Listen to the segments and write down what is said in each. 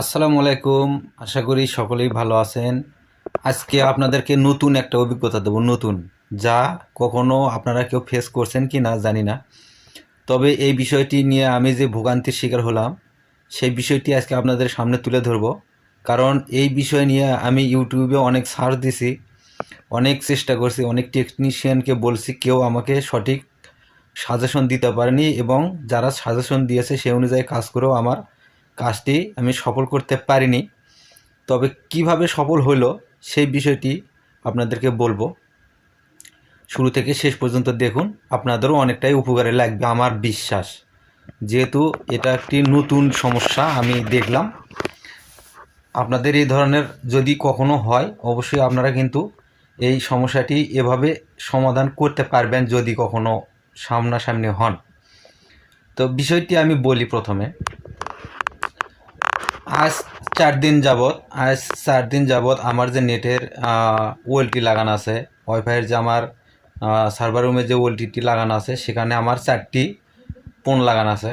আসসালামু আলাইকুম। আশা করি সকলেই ভালো আছেন। আজকে আপনাদেরকে নতুন একটা অভিজ্ঞতা দেবো, নতুন, যা কখনো আপনারা কেউ ফেস করছেন কি না জানি না। তবে এই বিষয়টি নিয়ে আমি যে ভোগান্তির শিকার হলাম, সেই বিষয়টি আজকে আপনাদের সামনে তুলে ধরবো। কারণ এই বিষয় নিয়ে আমি ইউটিউবে অনেক সার্চ দিছি, অনেক চেষ্টা করছি, অনেক টেকনিশিয়ানকে বলছি, কেউ আমাকে সঠিক সাজেশন দিতে পারেনি এবং যারা সাজেশন দিয়েছে, সে অনুযায়ী কাজ করেও আমার কাজটি আমি সফল করতে পারিনি। তবে কীভাবে সফল হলো সেই বিষয়টি আপনাদেরকে বলব। শুরু থেকে শেষ পর্যন্ত দেখুন, আপনাদেরও অনেকটাই উপকারে লাগবে আমার বিশ্বাস। যেহেতু এটা একটি নতুন সমস্যা, আমি দেখলাম। আপনাদের এই ধরনের যদি কখনো হয়, অবশ্যই আপনারা কিন্তু এই সমস্যাটি এভাবে সমাধান করতে পারবেন যদি কখনো সামনাসামনি হন। তো বিষয়টি আমি বলি প্রথমে। আজ চার দিন যাবৎ, আজ চার দিন যাবৎ আমার যে নেটের ওয়েলটি লাগানো আছে ওয়াইফাইয়ের যে আমার সার্ভার রুমে যে ওয়েলটিটি লাগানো আছে, সেখানে আমার চারটি ফোন লাগানো আছে।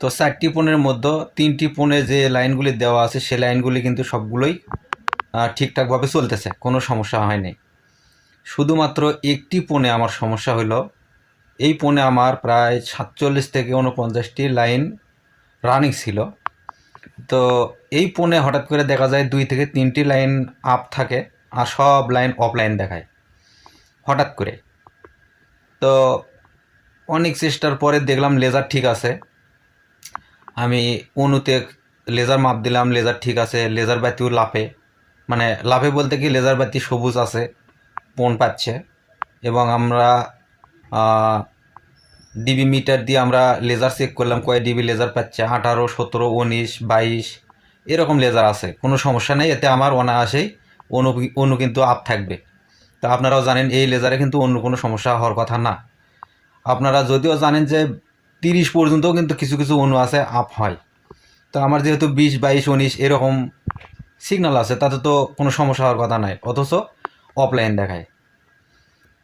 তো চারটি ফোনের মধ্যে তিনটি ফোনে যে লাইনগুলি দেওয়া আছে, সে লাইনগুলি কিন্তু সবগুলোই ঠিকঠাকভাবে চলতেছে, কোনো সমস্যা হয়নি। শুধুমাত্র একটি ফোনে আমার সমস্যা হলো এই ফোনে আমার প্রায় সাতচল্লিশ থেকে উনপঞ্চাশটি লাইন রানিং ছিল। তো এই ফোনে হঠাৎ করে দেখা যায় দুই থেকে তিনটি লাইন আপ থাকে আর সব লাইন অফলাইন দেখায়। হঠাৎ করে। তো অনেক চেষ্টার পরে দেখলাম লেজার ঠিক আছে। আমি অনুতে লেজার মাপ দিলাম লেজার ঠিক আছে লেজার বাতিও লাফে। মানে লাফে বলতে কি লেজার বাতি সবুজ আছে পণ পাচ্ছে। এবং আমরা ডিবি মিটার দিয়ে আমরা লেজার চেক করলাম, কয় ডিবি লেজার পাচ্ছে? আঠারো, সতেরো, উনিশ, বাইশ, এরকম লেজার আছে, কোনো সমস্যা নেই, এতে আমার অনায়াসেই অনু অনু কিন্তু আপ থাকবে। তা আপনারাও জানেন, এই লেজারে কিন্তু অন্য কোনো সমস্যা হওয়ার কথা না। আপনারা যদিও জানেন যে তিরিশ পর্যন্তও কিন্তু কিছু কিছু অনু আছে আপ হয়। তো আমার যেহেতু বিশ, বাইশ, উনিশ, এরকম সিগন্যাল আছে, তাতে তো কোনো সমস্যা হওয়ার কথা নাই, অথচ অফলাইন দেখায়।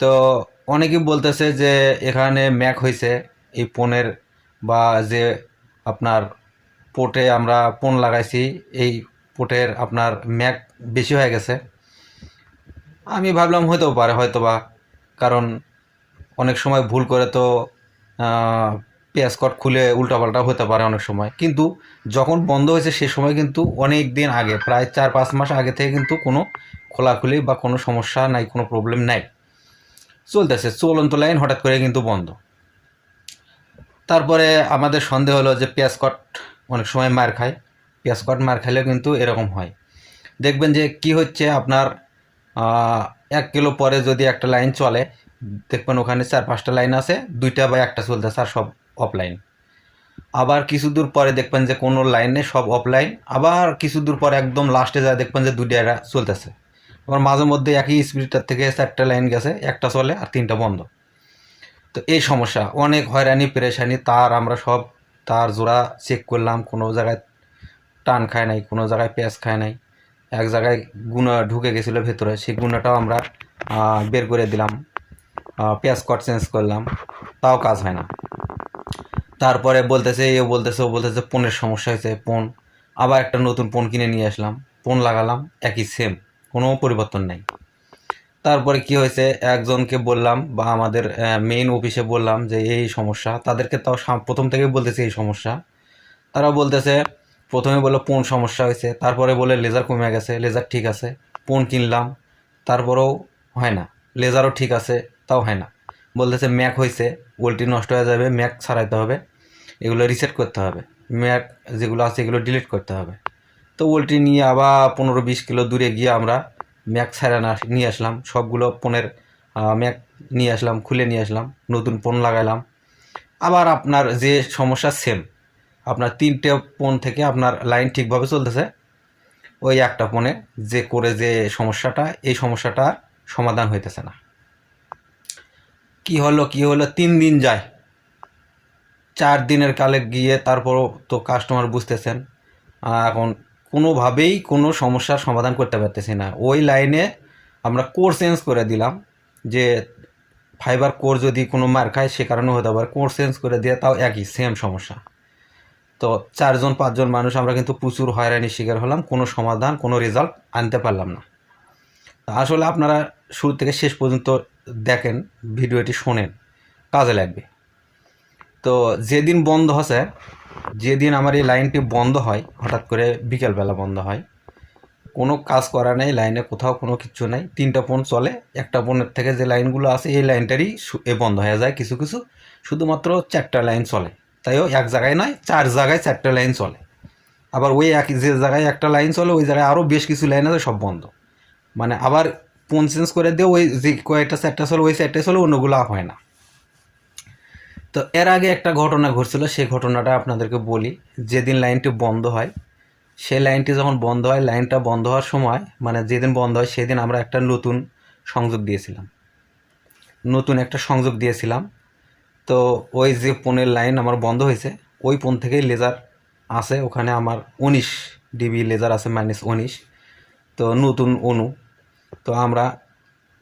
তো অনেকেই বলতেছে যে এখানে ম্যাক হয়েছে এই ফোনের বা যে আপনার পোর্টে আমরা ফোন লাগাইছি, এই পোর্টের আপনার ম্যাক বেশি হয়ে গেছে। আমি ভাবলাম হতেও পারে হয়তো বা কারণ অনেক সময় ভুল করে তো পেঁয়াজ কট খুলে উল্টাপাল্টা হতে পারে অনেক সময়। কিন্তু যখন বন্ধ হয়েছে সে সময় কিন্তু অনেক দিন আগে, প্রায় চার পাঁচ মাস আগে থেকে কিন্তু কোনো খোলাখুলি বা কোনো সমস্যা নাই, কোনো প্রবলেম নাই। চলতেছে, চলন্ত লাইন হঠাৎ করে কিন্তু বন্ধ। তারপরে আমাদের সন্দেহ হলো যে পেঁয়াজ কট অনেক সময় মার খায়, পেঁয়াজ কট মার খাইলেও কিন্তু এরকম হয়। দেখবেন যে কি হচ্ছে, আপনার এক কিলো পরে যদি একটা লাইন চলে, দেখবেন ওখানে চার পাঁচটা লাইন আছে, দুইটা বা একটা চলতেছে আর সব অফলাইন আবার কিছু দূর পরে দেখবেন যে কোনো লাইনে সব অফলাইন আবার কিছু দূর পরে একদম লাস্টে যায় দেখবেন যে দুইটা চলতেছে। আবার মাঝে মধ্যে একই স্পিডটার থেকে চারটা লাইন গেছে, একটা চলে আর তিনটা বন্ধ। তো এই সমস্যা, অনেক হয়রানি, পেরেশানি, তার আমরা সব তার জোড়া চেক করলাম, কোনো জায়গায় টান খায় নাই, কোনো জায়গায় পেঁয়াজ খায় নাই। এক জায়গায় গুণা ঢুকে গেছিল ভেতরে, সেই গুণাটাও আমরা বের করে দিলাম পেঁয়াজ কট চেঞ্জ করলাম, তাও কাজ হয় না। তারপরে বলতেছে এ বলতেছে, ও বলতেছে, পনেরো সমস্যা হয়েছে পণ আবার একটা নতুন পণ কিনে নিয়ে আসলাম পণ লাগালাম, একই সেম কোনো পরিবর্তন নেই। তারপরে কি হয়েছে? একজনকে বললাম বা আমাদের মেইন অফিসে বললাম যে, এই সমস্যা। তাদেরকে তাও প্রথম থেকে বলতেছে এই সমস্যা। তারা বলতেছে, প্রথমে বলল পোন সমস্যা হয়েছে, তারপরে বলে লেজার কমে গেছে লেজার ঠিক আছে, পোন কিনলাম, তারপরেও হয় না লেজারও ঠিক আছে, তাও হয় না। বলতেছে, ম্যাক হয়েছে ওল্টি নষ্ট হয়ে যাবে, ম্যাক ছাড়াইতে হবে, এগুলো রিসেট করতে হবে, ম্যাক যেগুলো আছে, এগুলো ডিলিট করতে হবে। তো ওল্টি নিয়ে আবার পনেরো বিশ কিলো দূরে গিয়ে আমরা ম্যাক না নিয়ে আসলাম। সবগুলো ফোনের ম্যাক নিয়ে আসলাম, খুলে নিয়ে আসলাম, নতুন ফোন লাগাইলাম। আবার আপনার যে সমস্যা সেম, আপনার তিনটে ফোন থেকে আপনার লাইন ঠিকভাবে চলতেছে। ওই একটা ফোনে যে করে যে সমস্যাটা, এই সমস্যাটা সমাধান হইতেছে না। কি হলো কি হলো, তিন দিন যায়। চার দিনের কালে গিয়ে তারপরও তো কাস্টমার বুঝতেছেন। এখন কোনোভাবেই কোনো সমস্যার সমাধান করতে পারতেছি না। ওই লাইনে আমরা কোর চেঞ্জ করে দিলাম যে ফাইবার কোর যদি কোনো মার খায়, সে কারণে হতে পারে কোর চেঞ্জ করে দিয়ে তাও একই সেম সমস্যা। তো চারজন, পাঁচজন মানুষ আমরা কিন্তু প্রচুর হয়রানির শিকার হলাম, কোনো সমাধান, কোনো রেজাল্ট আনতে পারলাম না। আসলে আপনারা শুরু থেকে শেষ পর্যন্ত দেখেন, ভিডিওটি শোনেন, কাজে লাগবে। তো যেদিন বন্ধ হচ্ছে যেদিন আমার এই লাইনটি বন্ধ হয়, হঠাৎ করে বিকেলবেলা বন্ধ হয়, কোনো কাজ করা নেই, লাইনে কোথাও কোনো কিছু নেই, তিনটা ফোন চলে, একটা ফোনের থেকে যে লাইনগুলো আছে, এই লাইনটারই এ বন্ধ হয়ে যায় কিছু কিছু, শুধুমাত্র চারটা লাইন চলে। তাইও এক জায়গায় নয়, চার জায়গায় চারটা লাইন চলে। আবার ওই এক যে জায়গায় একটা লাইন চলে, ওই জায়গায় আরও বেশ কিছু লাইন আছে, সব বন্ধ। মানে আবার ফোন চেঞ্জ করে দিয়ে ওই যে কয়েকটা চারটা চলে, ওই চারটা চলে, অন্যগুলো হয় না। তো এর আগে একটা ঘটনা ঘটছিল, সেই ঘটনাটা আপনাদেরকে বলি। যেদিন লাইনটি বন্ধ হয়, সেই লাইনটি যখন বন্ধ হয়, লাইনটা বন্ধ হওয়ার সময় মানে যেদিন বন্ধ হয়, সেদিন আমরা একটা নতুন সংযোগ দিয়েছিলাম। নতুন একটা সংযোগ দিয়েছিলাম। তো ওই যে ফোনের লাইন আমার বন্ধ হয়েছে, ওই ফোন থেকেই লেজার আছে, ওখানে আমার উনিশ ডিবি লেজার আছে, মাইনাস উনিশ। তো নতুন অনু। তো আমরা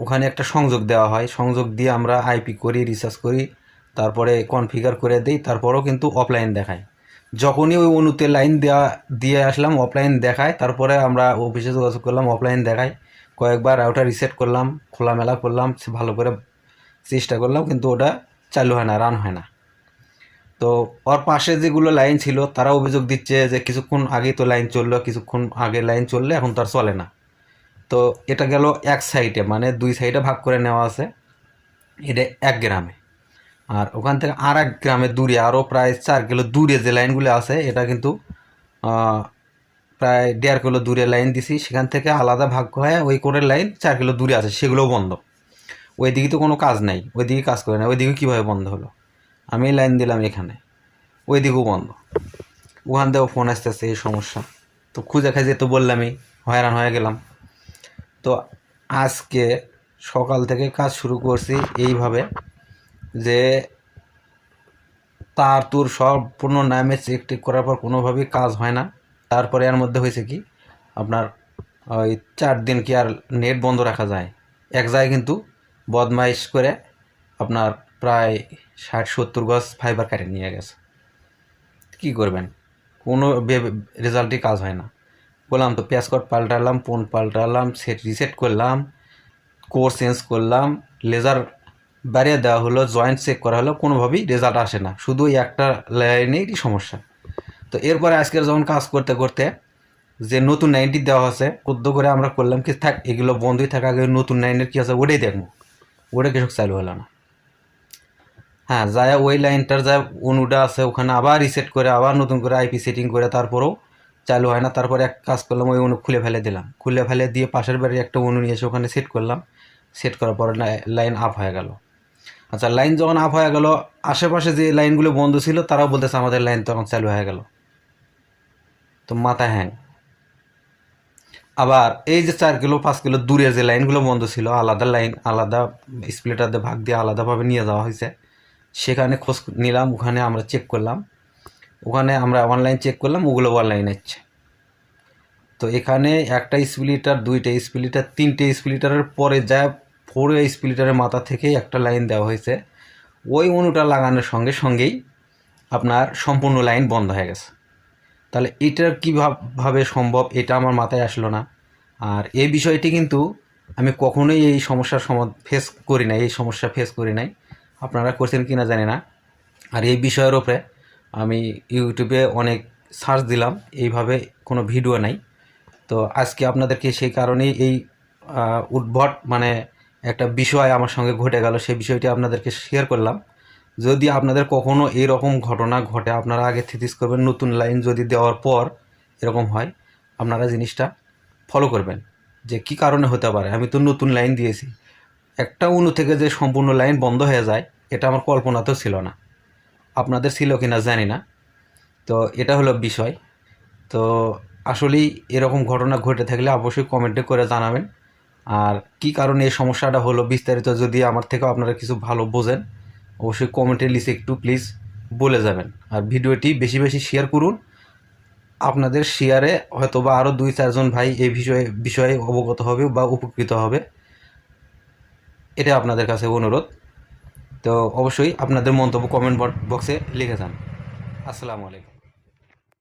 ওখানে একটা সংযোগ দেওয়া হয়, সংযোগ দিয়ে আমরা আইপি করি রিসার্চ করি তারপরে কনফিগার করে দিই, তারপরেও কিন্তু অফলাইন দেখায়। যখনই ওই অনুতে লাইন দেওয়া দিয়ে আসলাম অফলাইন দেখায়, তারপরে আমরা অফিসে যোগাযোগ করলাম অফলাইন দেখায়। কয়েকবার ওটা রিসেট করলাম, খোলামেলা করলাম ভালো করে চেষ্টা করলাম, কিন্তু ওটা চালু হয় না রান হয় না। তো ওর পাশে যেগুলো লাইন ছিল, তারা অভিযোগ দিচ্ছে যে কিছুক্ষণ আগেই তো লাইন চলল, কিছুক্ষণ আগে লাইন চললে এখন তার চলে না। তো এটা গেল এক সাইডে মানে দুই সাইডে ভাগ করে নেওয়া আছে। এটা এক গ্রামে। আর ওখান থেকে আর এক গ্রামে দূরে আরও প্রায় চার কিলো দূরে যে লাইনগুলো আছে, এটা কিন্তু প্রায় দেড় কিলো দূরে লাইন দিছি। সেখান থেকে আলাদা ভাগ হয়ে ওই কোণের লাইন চার কিলো দূরে আছে, সেগুলোও বন্ধ। ওই দিকে তো কোনো কাজ নাই ওই দিকে কাজ করে না ওই দিকে কীভাবে বন্ধ হলো? আমি লাইন দিলাম এখানে ওই দিকেও বন্ধ। ওখান থেকেও ফোন আসতেছে, এই সমস্যা। তো খুঁজে খাজে তো বললামই, হয়রান হয়ে গেলাম। তো আজকে সকাল থেকে কাজ শুরু করছি এইভাবে। যে তার তোর সম্পূর্ণ নামে চেক টেক করার পর কোনোভাবেই কাজ হয় না। তারপরে এর মধ্যে হয়েছে কি? আপনার ওই চার দিন কি আর নেট বন্ধ রাখা যায়। এক জায়গায় কিন্তু বদমাইশ করে আপনার প্রায় ষাট, সত্তর গজ ফাইবার কাটে নিয়ে গেছে। কী করবেন? কোনো রেজাল্টই কাজ হয় না। বললাম তো পেঁয়াজকট পাল্টালাম ফোন পাল্টালাম সেট রিসেট করলাম কোর চেঞ্জ করলাম লেজার বাড়িয়ে দেওয়া হলো জয়েন্ট চেক করা হলো, কোনোভাবেই রেজাল্ট আসে না। শুধু এই একটা লাইনেরই সমস্যা। তো এরপরে আজকের যখন কাজ করতে করতে যে নতুন নাইনটি দেওয়া আছে কুদ্দ করে আমরা করলাম কি, থাক, এগুলো বন্ধই থাকা, আগে নতুন নাইনের কি আছে ওটাই দেখব। ওটা কিছু চালু হলো না। হ্যাঁ যায় ওই লাইনটার যা অনুটা আছে, ওখানে আবার রিসেট করে, আবার নতুন করে আইপি সেটিং করে, তারপরেও চালু হয় না। তারপরে এক কাজ করলাম, ওই অনু খুলে ফেলে দিলাম। খুলে ফেলে দিয়ে পাশের বাড়ির একটা অনু নিয়ে এসে ওখানে সেট করলাম। সেট করার পরে লাইন আপ হয়ে গেল। আচ্ছা লাইন যখন আপ হয়ে গেল, আশেপাশে যে লাইনগুলো বন্ধ ছিল, তারাও বলতেছে আমাদের লাইন তখন চালু হয়ে গেল। তো মাথা হ্যাং। আবার এই যে চার কিলো, পাঁচ কিলো দূরে যে লাইনগুলো বন্ধ ছিল, আলাদা লাইন, আলাদা স্প্লিটার দিয়ে ভাগ দিয়ে আলাদাভাবে নিয়ে যাওয়া হয়েছে। সেখানে খোঁজ নিলাম, ওখানে আমরা চেক করলাম। ওখানে আমরা অনলাইন চেক করলাম ওগুলো অনলাইন হচ্ছে তো এখানে একটা স্প্লিটার, দুইটা স্প্লিটার, তিনটে স্প্লিটারের পরে যা ফোর স্প্লিটারের মাথা থেকেই একটা লাইন দেওয়া হয়েছে। ওই অনুটা লাগানোর সঙ্গে সঙ্গেই আপনার সম্পূর্ণ লাইন বন্ধ হয়ে গেছে। তাহলে এটা কীভাবে সম্ভব? এটা আমার মাথায় আসলো না। আর এই বিষয়টি কিন্তু আমি কখনোই এই সমস্যার সমাধ ফেস করি নাই, এই সমস্যা ফেস করি নাই। আপনারা করছেন কি না জানি না। আর এই বিষয়ের ওপরে আমি ইউটিউবে অনেক সার্চ দিলাম, এইভাবে কোনো ভিডিও নাই। তো আজকে আপনাদেরকে সেই কারণেই এই উদ্ভট মানে একটা বিষয় আমার সঙ্গে ঘটে গেল, সেই বিষয়টি আপনাদেরকে শেয়ার করলাম। যদি আপনাদের কখনও এরকম ঘটনা ঘটে, আপনারা আগে থিতিস করবেন, নতুন লাইন যদি দেওয়ার পর এরকম হয়, আপনারা জিনিসটা ফলো করবেন। যে কি কারণে হতে পারে? আমি তো নতুন লাইন দিয়েছি। একটা অনু থেকে যে সম্পূর্ণ লাইন বন্ধ হয়ে যায়, এটা আমার কল্পনাতেও ছিল না। আপনাদের ছিল কি না জানি না। তো এটা হলো বিষয়। তো আসলেই এরকম ঘটনা ঘটে থাকলে অবশ্যই কমেন্টে করে জানাবেন। আর কি কারণে এই সমস্যাটা হলো বিস্তারিত যদি আমার থেকেও আপনারা কিছু ভালো বোঝেন, অবশ্যই কমেন্টে লিখে একটু প্লিজ বলে যাবেন। আর ভিডিওটি বেশি বেশি শেয়ার করুন। আপনাদের শেয়ারে হয়তো বা আরও দুই, চারজন ভাই এই বিষয়ে বিষয়ে অবগত হবে বা উপকৃত হবে। এটা আপনাদের কাছে অনুরোধ। তো অবশ্যই আপনাদের মন্তব্য কমেন্ট বক্সে লিখে যান। আসসালামু আলাইকুম।